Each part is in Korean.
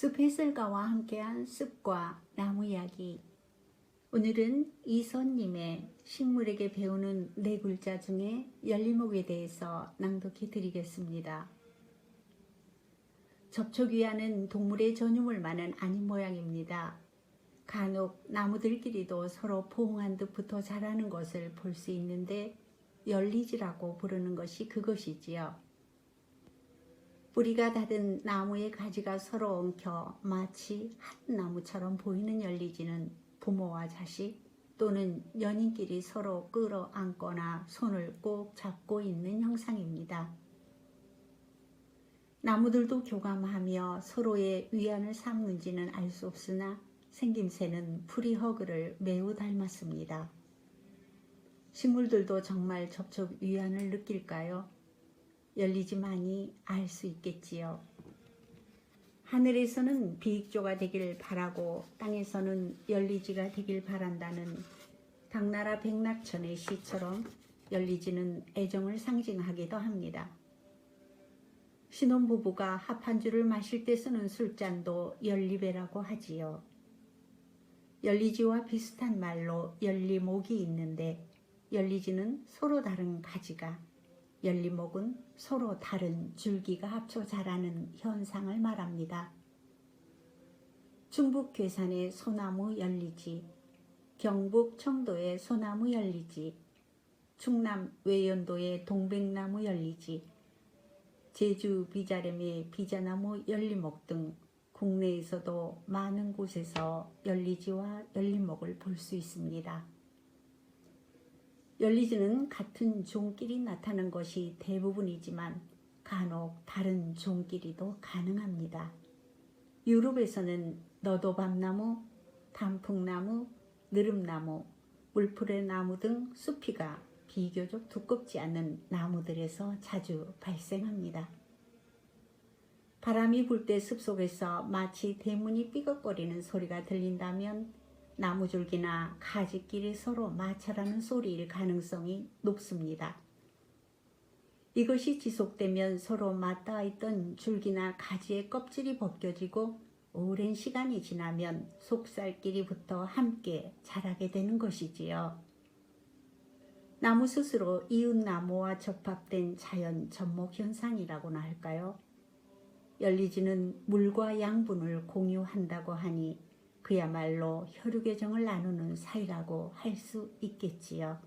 숲 해설가와 함께한 숲과 나무 이야기. 오늘은 이선님의 식물에게 배우는 네 글자 중에 열리목에 대해서 낭독해 드리겠습니다. 접촉위하는 동물의 전유물만은 아닌 모양입니다. 간혹 나무들끼리도 서로 포옹한 듯부터 자라는 것을 볼 수 있는데 열리지라고 부르는 것이 그것이지요. 뿌리가 닿은 나무의 가지가 서로 엉켜 마치 한 나무처럼 보이는 열리지는 부모와 자식 또는 연인끼리 서로 끌어안거나 손을 꼭 잡고 있는 형상입니다. 나무들도 교감하며 서로의 위안을 삼는지는 알 수 없으나 생김새는 프리허그를 매우 닮았습니다. 식물들도 정말 접촉 위안을 느낄까요? 열리지만이 알 수 있겠지요. 하늘에서는 비익조가 되길 바라고 땅에서는 열리지가 되길 바란다는 당나라 백낙천의 시처럼 열리지는 애정을 상징하기도 합니다. 신혼부부가 합한주를 마실 때 쓰는 술잔도 열리배라고 하지요. 열리지와 비슷한 말로 열리목이 있는데 열리지는 서로 다른 가지가 열리목은 서로 다른 줄기가 합쳐 자라는 현상을 말합니다. 충북 괴산의 소나무 열리지, 경북 청도의 소나무 열리지, 충남 외연도의 동백나무 열리지, 제주 비자림의 비자나무 열리목 등 국내에서도 많은 곳에서 열리지와 열리목을 볼 수 있습니다. 열리지는 같은 종끼리 나타나는 것이 대부분이지만 간혹 다른 종끼리도 가능합니다. 유럽에서는 너도밤나무, 단풍나무, 느릅나무, 물풀의 나무 등 수피가 비교적 두껍지 않은 나무들에서 자주 발생합니다. 바람이 불 때 숲속에서 마치 대문이 삐걱거리는 소리가 들린다면 나무줄기나 가지끼리 서로 마찰하는 소리일 가능성이 높습니다. 이것이 지속되면 서로 맞닿아 있던 줄기나 가지의 껍질이 벗겨지고 오랜 시간이 지나면 속살끼리부터 함께 자라게 되는 것이지요. 나무 스스로 이웃 나무와 접합된 자연 접목 현상이라고나 할까요? 열리지는 물과 양분을 공유한다고 하니 그야말로 혈육의 정을 나누는 사이라고 할 수 있겠지요.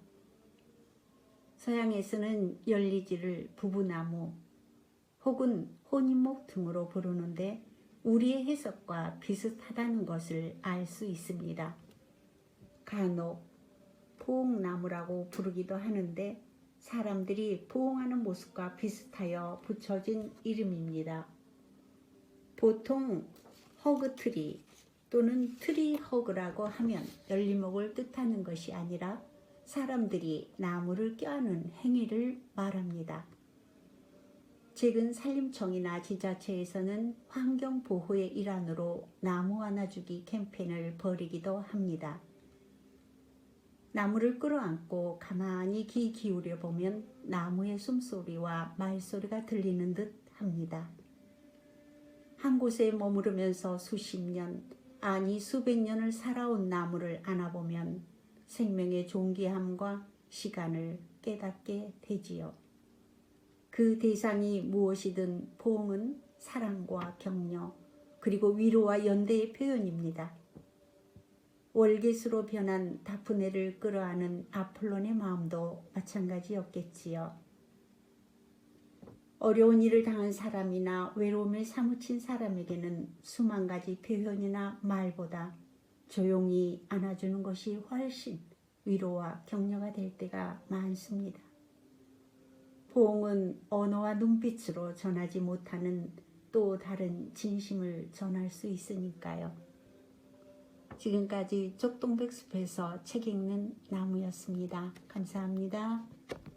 서양에서는 열리지를 부부나무 혹은 혼인목 등으로 부르는데 우리의 해석과 비슷하다는 것을 알 수 있습니다. 간혹 포옹나무라고 부르기도 하는데 사람들이 포옹하는 모습과 비슷하여 붙여진 이름입니다. 보통 허그트리 또는 트리허그라고 하면 열리목을 뜻하는 것이 아니라 사람들이 나무를 껴안는 행위를 말합니다. 최근 산림청이나 지자체에서는 환경보호의 일환으로 나무 안아주기 캠페인을 벌이기도 합니다. 나무를 끌어안고 가만히 귀 기울여 보면 나무의 숨소리와 말소리가 들리는 듯 합니다. 한 곳에 머무르면서 수십 년, 아니 수백 년을 살아온 나무를 안아보면 생명의 존귀함과 시간을 깨닫게 되지요. 그 대상이 무엇이든 포옹은 사랑과 격려, 그리고 위로와 연대의 표현입니다. 월계수로 변한 다프네를 끌어안은 아폴론의 마음도 마찬가지였겠지요. 어려운 일을 당한 사람이나 외로움에 사무친 사람에게는 수만 가지 표현이나 말보다 조용히 안아주는 것이 훨씬 위로와 격려가 될 때가 많습니다. 포옹은 언어와 눈빛으로 전하지 못하는 또 다른 진심을 전할 수 있으니까요. 지금까지 쪽동백숲에서 책 읽는 나무였습니다. 감사합니다.